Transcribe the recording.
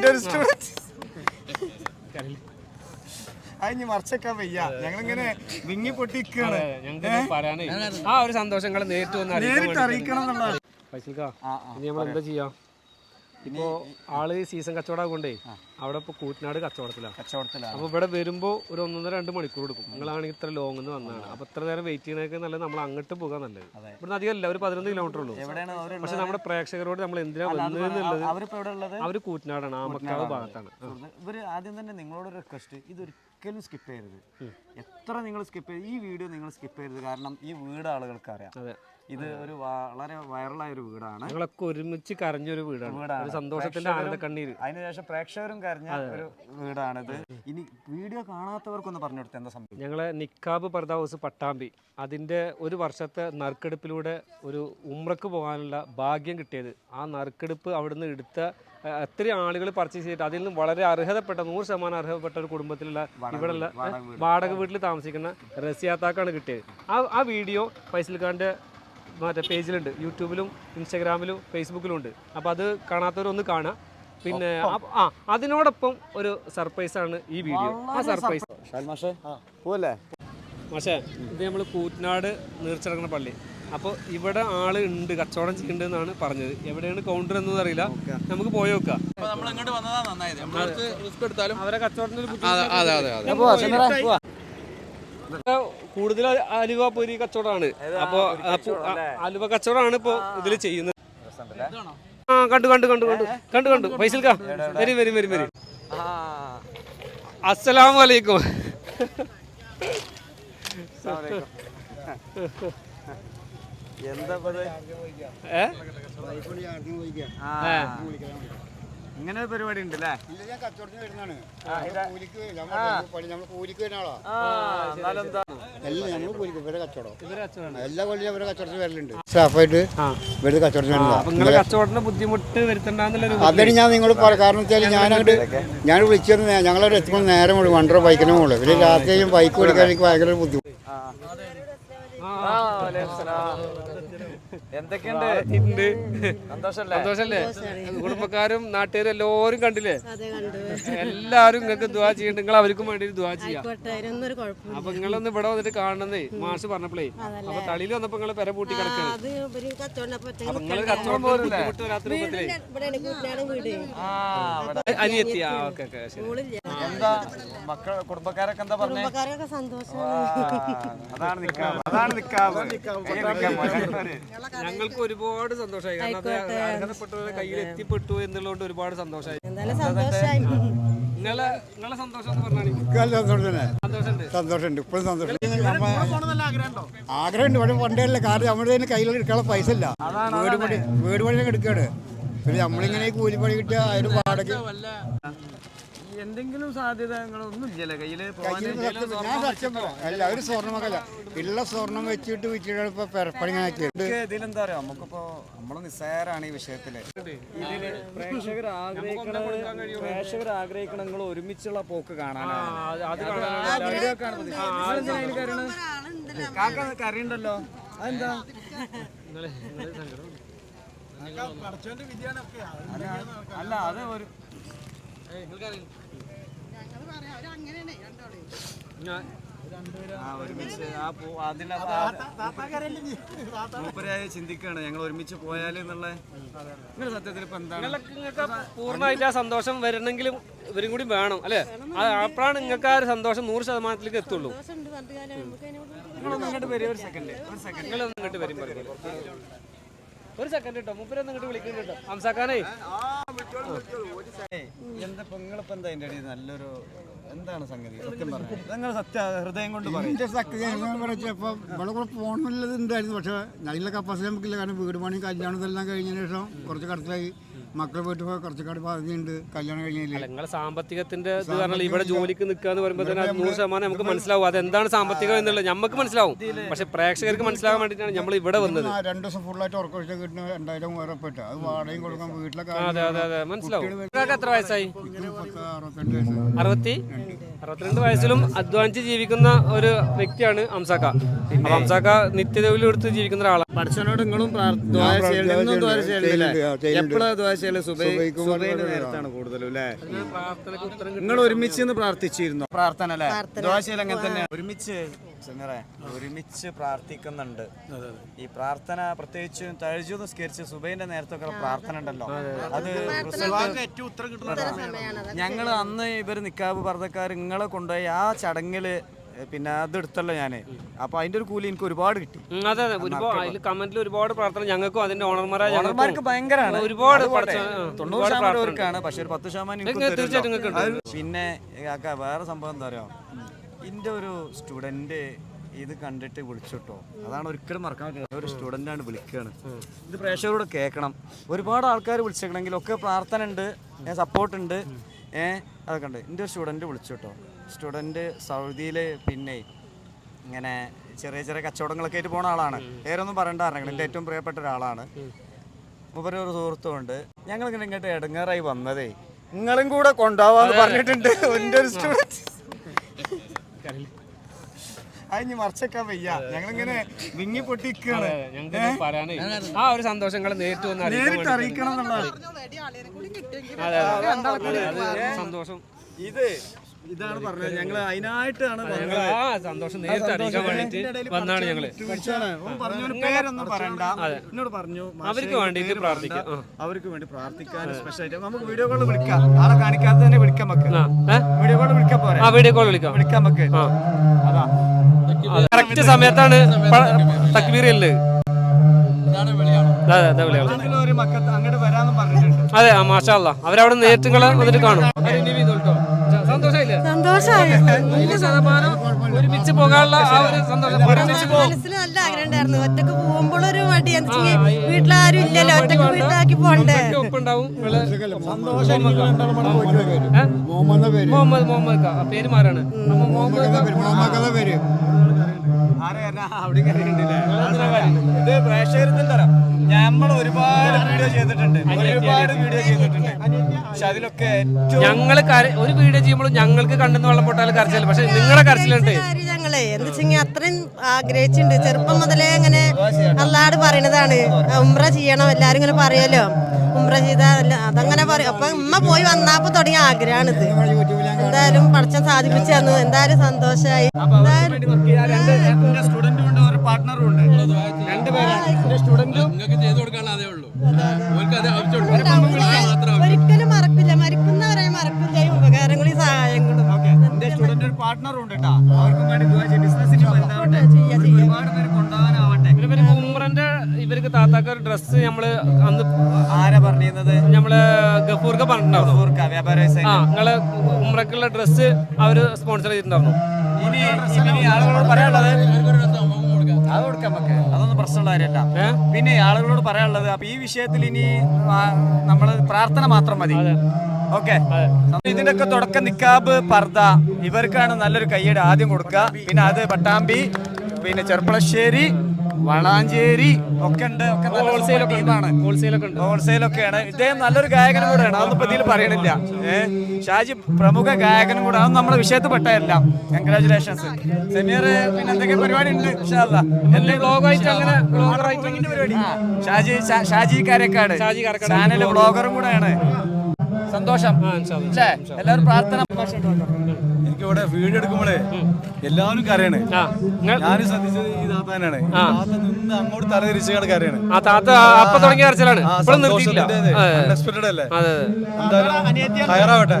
എന്റെ ഒരു സ്റ്റുഡന്റ് അതിന് മറച്ചേക്കാൻ വയ്യ. ഞങ്ങളിങ്ങനെ വിങ്ങി പൊട്ടിക്കാണ്. ആ ഒരു സന്തോഷങ്ങൾ നേരിട്ട് വന്ന് അറിയിക്കാൻ നേരിട്ട് അറിയിക്കണം നമ്മൾ എന്താ ചെയ്യാം? ഇപ്പോ ആൾ സീസൺ കച്ചവടം കൊണ്ടേ അവിടെ ഇപ്പൊ കൂറ്റനാട് കച്ചവടത്തിലാണ്. കച്ചവടത്തിലാണ്. അപ്പൊ ഇവിടെ വരുമ്പോ ഒരു ഒന്നൊന്നര രണ്ട് മണിക്കൂർ എടുക്കും. നിങ്ങളാണെങ്കിൽ ഇത്ര ലോങ് എന്ന് വന്നതാണ് അപ്പൊ ഇത്ര നേരം വെയിറ്റ് ചെയ്യണേക്ക് നല്ലത് നമ്മൾ അങ്ങോട്ട് പോകാൻ നല്ലത്. ഇവിടെ അധികമല്ല ഒരു പതിനൊന്ന് കിലോമീറ്റർ ഉള്ളൂ. പക്ഷെ നമ്മുടെ പ്രേക്ഷകരോട് നമ്മൾ എന്തിനാ വന്നത് അവർ കൂറ്റനാടാണ് ആമക്കാവ് ഭാഗത്താണ്. ഇവർ ആദ്യം തന്നെ നിങ്ങളോട് റിക്വസ്റ്റ് ഇതൊരിക്കലും സ്കിപ്പ് ചെയ്യരുത്. എത്ര നിങ്ങൾ സ്കിപ്പ് ചെയ്ത് ഈ വീഡിയോ നിങ്ങൾ സ്കിപ്പ് ചെയ്യരുത്. കാരണം ഈ വീട് ആളുകൾക്ക് അറിയാം. അതെ. ഇത് ഒരു വളരെ വൈറലായ ഒരു വീടാണ്. ഞങ്ങളൊക്കെ ഒരുമിച്ച് കരഞ്ഞൊരു വീടാണ്. വീടാണ്. സന്തോഷത്തിന്റെ ആനന്ദ കണ്ണീര്. അതിനുശേഷം പ്രേക്ഷകരും കരഞ്ഞ ഒരു വീടാണിത്. ഇനി വീഡിയോ കാണാത്തവർക്കൊന്ന് പറഞ്ഞു കൊടുത്ത എന്താ സംഭവം? ഞങ്ങളെ നിക്കാബ് പർദ ഹൗസ് പട്ടാമ്പി. അതിന്റെ ഒരു വർഷത്തെ നറുക്കെടുപ്പിലൂടെ ഒരു ഉമ്രക്ക് പോകാനുള്ള ഭാഗ്യം കിട്ടിയത്. ആ നറുക്കെടുപ്പ് അവിടുന്ന് എടുത്ത എത്ര ആളുകൾ പർച്ചേസ് ചെയ്തിട്ട് അതിൽ നിന്നും വളരെ അർഹതപ്പെട്ട നൂറ് ശതമാനം അർഹതപ്പെട്ട ഒരു കുടുംബത്തിലുള്ള ഇവിടെയുള്ള വാടക വീട്ടിൽ താമസിക്കുന്ന റസിയാത്താക്കാണ് കിട്ടിയത്. ആ ആ വീഡിയോ ഫൈസൽ ഖാന്റെ മറ്റേ പേജിലുണ്ട്. യൂട്യൂബിലും ഇൻസ്റ്റാഗ്രാമിലും ഫേസ്ബുക്കിലും ഉണ്ട്. അപ്പോൾ അത് കാണാത്തവരൊന്ന് കാണുക പിന്നെ ആ- അതിനോടൊപ്പം ഒരു സർപ്രൈസ് ആണ് ഈ വീഡിയോ. ആ സർപ്രൈസ്. മാഷേ പോവല്ലേ? ഇത് നമ്മൾ കൂറ്റനാട് നീർച്ചടങ്ങണ പള്ളി. അപ്പോൾ ഇവിടെ ആൾ ഉണ്ട് കച്ചവടം ചെയ്യുന്നുണ്ട് എന്നാണ് പറഞ്ഞത്. എവിടെയാണ് കൗണ്ടർ എന്നത് അറിയില്ല. നമുക്ക് പോയി നോക്കാം. അവരെ കച്ചവടത്തിന് കൂടുതൽ അലുവ പൊരി കച്ചവടമാണ്. അപ്പോ അലുവ കച്ചവടമാണ് ഇപ്പൊ ഇതിൽ ചെയ്യുന്നത്. ആ കണ്ടു കണ്ടു കണ്ടു കണ്ടു. കണ്ടു കണ്ടു. പൈസ വരും വരും വരും വരും അസ്സലാമു വലൈക്കും എന്താ ഏ? ഇങ്ങനെ ഒരു പരിപാടി ഉണ്ട് അല്ലേ എല്ലാം നമ്മൾ കൂലിക്ക് ഇവരെ കച്ചവടം. എല്ലാ കൊല്ലം ഇവരെ കച്ചവടത്തിന് വരലുണ്ട്. സ്റ്റാഫായിട്ട് ആ. ഇവർ കച്ചവടത്തിന് അപ്പൊ വരുന്നതാ. നിങ്ങളെ കച്ചവടത്തിന് ബുദ്ധിമുട്ട് വരുത്തണ്ടെന്നുള്ളൊരു അതിന് ഞാൻ നിങ്ങൾ കാരണം വെച്ചാൽ ഞാൻ ഞാൻ വിളിച്ചത് ഞങ്ങളവിടെ എത്തുമ്പോൾ നേരം കൂടി വണ്ടർ ബൈക്കിനെ മുകളിൽ ഇവർ രാത്രിയും ബൈക്ക് ഓടിക്കാൻ എനിക്ക് ഭയങ്കര ബുദ്ധിമുട്ട്. സന്തോഷല്ലേ? സന്തോഷല്ലേ? കുടുംബക്കാരും നാട്ടുകാരും എല്ലാവരും കണ്ടില്ലേ? അതെ കണ്ടു. എല്ലാരും നിങ്ങൾക്ക് ദുവാ ചെയ്യണ്ട നിങ്ങൾ അവർക്കും വേണ്ടി ദുവാ ചെയ്യാം. അപ്പൊ നിങ്ങളൊന്ന് ഇവിടെ വന്നിട്ട് കാണണമെന്നേ മാഷ് പറഞ്ഞപ്പോഴേ അപ്പൊ തളിയിൽ വന്നപ്പോ നിങ്ങൾ പെര പൂട്ടി കിടക്കണം. അപ്പൊ നിങ്ങൾ. കച്ചവടം അവിടെ അനിയത്തി ആ ഓക്കെ ഓക്കെ ശരി. എന്താ മക്കൾ കുടുംബക്കാരൊക്കെ എന്താ പറഞ്ഞേ? കുടുംബക്കാരൊക്കെ സന്തോഷം അതാണ് നിക്കാവ്. അതാണ് നിക്കാവ്. ഞങ്ങൾക്ക് ഒരുപാട് സന്തോഷമായി. കാരണം അർഹതപ്പെട്ടവരുടെ കയ്യിൽ എത്തിപ്പെട്ടു എന്നുള്ളതുകൊണ്ട് ഒരുപാട് സന്തോഷമായി. നിങ്ങളെ നിങ്ങളെ സന്തോഷം എന്ന് പറഞ്ഞാൽ സന്തോഷം തന്നെ സന്തോഷമുണ്ട്. ഇപ്പോഴും സന്തോഷം ആഗ്രഹമുണ്ട്? പക്ഷെ പണ്ടല്ല കാരണം നമ്മുടെ കയ്യിൽ കയ്യിൽ എടുക്കാനുള്ള പൈസ ഇല്ല. വീട് പണി വീട് പണിയൊക്കെ എടുക്കുകയാണ്. പിന്നെ നമ്മളിങ്ങനെ കൂലിപ്പണി കിട്ടിയ അതിന് വാടക എന്തെങ്കിലും സാധ്യതകളൊന്നും ഇല്ല കയ്യിൽ പോവാൻ കയ്യിൽ സത്യം- ഞാൻ സത്യം പറയാം അല്ല ഒരു സ്വർണമൊക്കെ ഉള്ള സ്വർണം വെച്ചിട്ട് വിറ്റിട്ട് ഇപ്പൊ ഇതിലെന്താ പറയാ നമുക്കിപ്പോ നമ്മൾ നിസ്സാരാണ് ഈ വിഷയത്തിൽ. ഇതിൽ പ്രേക്ഷകർ ആഗ്രഹിക്കണ പ്രേക്ഷകർ ആഗ്രഹിക്കണ നിങ്ങൾ ഒരുമിച്ചുള്ള പോക്ക് കാണാനാണ്. കറിയുണ്ടല്ലോ അതെന്താ? അല്ല- അല്ല അത് ഒരു ഒരുമിച്ച് ആ മൂപ്പരായി ഞങ്ങൾ ഒരുമിച്ച് പോയാൽ എന്നുള്ള സത്യത്തിൽ ഇപ്പൊ എന്താണ്? നിങ്ങൾക്ക് പൂർണമായിട്ട് ആ സന്തോഷം വരണമെങ്കിലും ഇവരും കൂടി വേണം അല്ലേ? അപ്പോഴാണ് നിങ്ങൾക്ക് ആ ഒരു സന്തോഷം നൂറ് ശതമാനത്തിലേക്ക് എത്തുള്ളൂ. ഇങ്ങോട്ട് വരും ഒരു സെക്കൻഡ് ഒരു സെക്കൻഡ് നിങ്ങളൊന്നും ഇങ്ങോട്ട് വരും ഒരു സെക്കൻഡ് കേട്ടോ. മൂപ്പരൊന്നും ഇങ്ങോട്ട് വിളിക്കുന്നുണ്ട് ഹംസാക്കാനേ. എന്താ അതിന്റെ ഇടയിൽ നല്ലൊരു എന്താണ് സംഗതി? ഹൃദയം കൊണ്ട് ഉണ്ടായിരുന്നു പക്ഷെ നല്ല കപ്പാസിറ്റി നമുക്കില്ല കാരണം വീട് പണി കല്യാണം ഇതെല്ലാം കഴിഞ്ഞതിന് ശേഷം കുറച്ച് കടത്തിലായി. മക്കളെ വീട്ടിൽ പോയി കുറച്ചുകാട് കട ബാധ്യതയുണ്ട് കല്യാണം കഴിഞ്ഞില്ല? നിങ്ങളെ സാമ്പത്തികത്തിന്റെ ഇത് പറഞ്ഞാൽ ഇവിടെ ജോലിക്ക് നിൽക്കുക എന്ന് പറയുമ്പോൾ തന്നെ നൂറ് ശതമാനം നമുക്ക് മനസ്സിലാവും. അതെന്താണ് സാമ്പത്തികം എന്നുള്ളത് നമുക്ക് മനസ്സിലാവും. പക്ഷെ പ്രേക്ഷകർക്ക് മനസ്സിലാകാൻ വേണ്ടിയിട്ടാണ് നമ്മൾ ഇവിടെ വന്നത്. രണ്ടു ദിവസം ഫുള്ളായിട്ട് ഉറക്കം വെച്ചാൽ കിട്ടുന്ന രണ്ടായിരം വേറെ പെട്ട് അത് വാടകയും കൊടുക്കാൻ വീട്ടിലെ അതെ അതെ അതെ. മനസ്സിലാവും. എത്ര വയസ്സായി? അറുപത്തി? അറുപത്തിരണ്ട് വയസ്സിലും അധ്വാനിച്ച് ജീവിക്കുന്ന ഒരു വ്യക്തിയാണ് അംസാക്ക. അപ്പൊ അംസാക്ക നിത്യതൊഴിൽ എടുത്ത് ജീവിക്കുന്ന ഒരാളാണ്. പഠിച്ചവനോട് നിങ്ങളും നിങ്ങൾ ഒരുമിച്ച് നിന്ന് പ്രാർത്ഥിച്ചിരുന്നു? പ്രാർത്ഥന അല്ലേ? ദ്വാശയിൽ അങ്ങനെ തന്നെ ഒരുമിച്ച് സമീറെ ഒരുമിച്ച് പ്രാർത്ഥിക്കുന്നുണ്ട്. ഈ പ്രാർത്ഥന പ്രത്യേകിച്ച് തഴിച്ചു നിസ്കരിച്ച് സുബൈന്റെ നേരത്തൊക്കെ പ്രാർത്ഥന ഉണ്ടല്ലോ അത് ഏറ്റവും ഉത്തരം കിട്ടുന്ന ഞങ്ങൾ അന്ന് ഇവർ നിക്കാബ് പർദ്ദക്കാർ നിങ്ങളെ കൊണ്ടുപോയി ആ ചടങ്ങിൽ പിന്നെ അത് എടുത്തല്ലോ ഞാൻ അപ്പൊ അതിന്റെ ഒരു കൂലി എനിക്ക് ഒരുപാട് കിട്ടി. അതെ അതെ. ഒരുപാട് കമന്റിൽ ഒരുപാട് പ്രാർത്ഥന ഞങ്ങൾക്കും അതിന്റെ ഓണർമാരായ ഓണർമാർക്ക് ഭയങ്കരമാണ്. ഒരുപാട് തൊണ്ണൂറ് ശതമാനം പക്ഷെ ഒരു പത്ത് ശതമാനം പിന്നെ വേറെ സംഭവം എന്താ പറയാ എന്റെ ഒരു സ്റ്റുഡന്റ് ഇത് കണ്ടിട്ട് വിളിച്ചിട്ടോ. അതാണ് ഒരിക്കലും മറക്കാൻ പറ്റില്ല ഒരു സ്റ്റുഡന്റാണ് വിളിക്കുകയാണ് ഇത് പ്രേക്ഷകരോട് കേൾക്കണം. ഒരുപാട് ആൾക്കാർ വിളിച്ചേക്കണമെങ്കിൽ ഒക്കെ പ്രാർത്ഥന ഉണ്ട് സപ്പോർട്ട് ഉണ്ട് ഏഹ് അതൊക്കെ ഉണ്ട്. എന്റെ ഒരു സ്റ്റുഡന്റ് വിളിച്ചിട്ടോ. സ്റ്റുഡന്റ് സൗദിയിൽ പിന്നെ ഇങ്ങനെ ചെറിയ ചെറിയ കച്ചവടങ്ങളൊക്കെ ആയിട്ട് പോണ ആളാണ്. പേരൊന്നും പറയേണ്ട അറിയണം എന്റെ ഏറ്റവും പ്രിയപ്പെട്ട ഒരാളാണ്. മൂപ്പര് ഒരു സുഹൃത്തുമുണ്ട് ഞങ്ങൾ ഇങ്ങനെ ഇങ്ങോട്ട് ഇടങ്ങാറായി വന്നതേ. നിങ്ങളും കൂടെ കൊണ്ടുപോവാന്ന് പറഞ്ഞിട്ടുണ്ട്. എന്റെ ഒരു സ്റ്റുഡന്റ്. അതിന് മറച്ചേക്കാൻ വയ്യ. ഞങ്ങളിങ്ങനെ വിങ്ങി പൊട്ടിക്കാണ്. ആ ഒരു സന്തോഷങ്ങൾ നേരിട്ട് വന്ന് നേരിട്ട് അറിയിക്കണം എന്നുള്ളതാണ്. സന്തോഷം. ഇത് ഇതാണ് പറഞ്ഞത്. ഞങ്ങൾ അതിനായിട്ടാണ് ആ സന്തോഷം നേരിട്ട് അറിയിക്കാൻ വേണ്ടിട്ട് വന്നാണ് ഞങ്ങൾ. പേരൊന്നും പറയണ്ട. എന്നോട് പറഞ്ഞു അവർക്ക് വേണ്ടി പ്രാർത്ഥിക്കാം. അവർക്ക് വേണ്ടി പ്രാർത്ഥിക്കാൻ സ്പെഷ്യൽ ആയിട്ട് നമുക്ക് വീഡിയോ കോൾ വിളിക്കാം. ആളെ കാണിക്കാതെ തന്നെ വിളിക്കാം നമുക്ക്. വീഡിയോ കോൾ വിളിക്കാൻ പോരാ? ആ വീഡിയോ കോൾ വിളിക്കാം. വിളിക്കാം നമുക്ക്. അതാ. കറക്റ്റ് സമയത്താണ് അതെ മാഷാല്ല അവരവിടെ നേരിട്ട് നിങ്ങളെ വന്നിട്ട് കാണും. ഒരുമിച്ച് പോകാനുള്ള ആ ഒരു സന്തോഷം. ഒരുമിച്ച് പോകും മനസ്സിൽ നല്ല ആഗ്രഹം ഉണ്ടായിരുന്നു ഒറ്റയ്ക്ക് പോകുമ്പോഴൊരു മടി. വീട്ടിലാരും ഇല്ലല്ലോ. ഒറ്റയ്ക്ക് വീട്ടിലാക്കി പോണ്ടേ? ഒപ്പുണ്ടാവും. മുഹമ്മദ് മുഹമ്മദ് പേര്. മാറാണ് മുഹമ്മദ് ഇത് നമ്മൾ ഒരുപാട് വീഡിയോ ചെയ്തിട്ടുണ്ട്. ഒരുപാട് വീഡിയോ ചെയ്തിട്ടുണ്ട്. അതിലൊക്കെ ഞങ്ങൾ ഒരു വീഡിയോ ചെയ്യുമ്പോൾ ഞങ്ങൾക്ക് കണ്ടെന്ന് വെള്ളം പൊട്ടാൽ കരച്ചില്ല. പക്ഷെ നിങ്ങളെ കരച്ചിലുണ്ട്. കാര്യം എന്ന് വെച്ച് വെച്ചെങ്കിൽ അത്രയും ആഗ്രഹിച്ചിട്ടുണ്ട്. ചെറുപ്പം മുതലേ അങ്ങനെ അല്ലാട് പറയണതാണ്. ഉമ്ര ചെയ്യണം എല്ലാരും ഇങ്ങനെ പറയല്ലോ. ഉമ്ര ചെയ്താൽ അതങ്ങനെ പറയും. അപ്പൊ ഉമ്മ പോയി വന്നപ്പോ തുടങ്ങിയ ആഗ്രഹമാണിത് എന്തായാലും പഠിച്ചാൻ സാധിപ്പിച്ചു തന്നു. എന്തായാലും സന്തോഷമായി എന്റെ സ്റ്റുഡന്റും ഉണ്ട് പാർട്ട്ണറും ഉണ്ട്. രണ്ടുപേരാണ്. സ്റ്റുഡന്റും ചെയ്തു ഉള്ളൂ. ഇവർക്ക് താത്താക്ക ഒരു ഡ്രസ്സ് നമ്മൾ അന്ന് ആരാ പറഞ്ഞിരുന്നത്? നമ്മൾ ഗഫൂർക്ക് പറഞ്ഞിട്ടുണ്ടാവും. ആ നിങ്ങൾ ഉമ്രക്കുള്ള ഡ്രസ്സ് അവർ സ്പോൺസർ ചെയ്തിട്ടുണ്ടായിരുന്നു. ഇനി ഇനി ആളുകളോട് പറയാനുള്ളത്? അത് കൊടുക്കാം നമുക്ക്. അതൊന്നും പ്രശ്നമുള്ള കാര്യമല്ല. പിന്നെ ആളുകളോട് പറയാനുള്ളത് അപ്പൊ ഈ വിഷയത്തിൽ ഇനി നമ്മൾ പ്രാർത്ഥന മാത്രം മതി. ഓക്കെ. ഇതിന്റെയൊക്കെ തുടക്കം നിക്കാബ് പർദ ഇവർക്കാണ് നല്ലൊരു കയ്യടി ആദ്യം കൊടുക്കുക. പിന്നെ അത് പട്ടാമ്പി പിന്നെ ചെർപ്പളശ്ശേരി വളാഞ്ചേരി ഒക്കെ ഉണ്ട് ഒക്കെ ഒക്കെ ടീമാണ് ഹോൾസെയിൽ ഉണ്ട്. ഹോൾസെയിൽ ഒക്കെയാണ് ഇദ്ദേഹം നല്ലൊരു ഗായകനും കൂടെയാണ് അതൊന്നും ഇപ്പൊ ഇതിൽ പറയണില്ല. ഏഹ് ഷാജി പ്രമുഖ ഗായകനും കൂടെ. അതൊന്നും നമ്മുടെ വിഷയത്തിൽ പെട്ടതല്ല കൺഗ്രാചുലേഷൻസ് സെമിയർ പിന്നെ എന്തൊക്കെ പരിപാടി ഉണ്ട്? എല്ലാം ബ്ലോഗായിട്ട് അങ്ങനെ പരിപാടി. ഷാജി ഷാജി കാരക്കാട്. ചാനൽ ബ്ലോഗറും കൂടെയാണ് സന്തോഷം. ഇൻഷാ അല്ലാ. എല്ലാവരും പ്രാർത്ഥന എനിക്കിവിടെ വീഡിയോ എടുക്കുമ്പോഴേ എല്ലാവരും കരയാണ്. ഞാൻ ശ്രദ്ധിച്ചത് ഈ താത്താനാണ് താത്ത നിന്ന് അങ്ങോട്ട് തല തിരിച്ചാണ് കരയാണ്. ആ താത്ത അപ്പൊ തുടങ്ങിയ കരച്ചിലാണ്. അൺഎക്സ്പെക്ടഡ് അല്ലേ? അതെ എന്തായാലും ഹയറാവട്ടെ.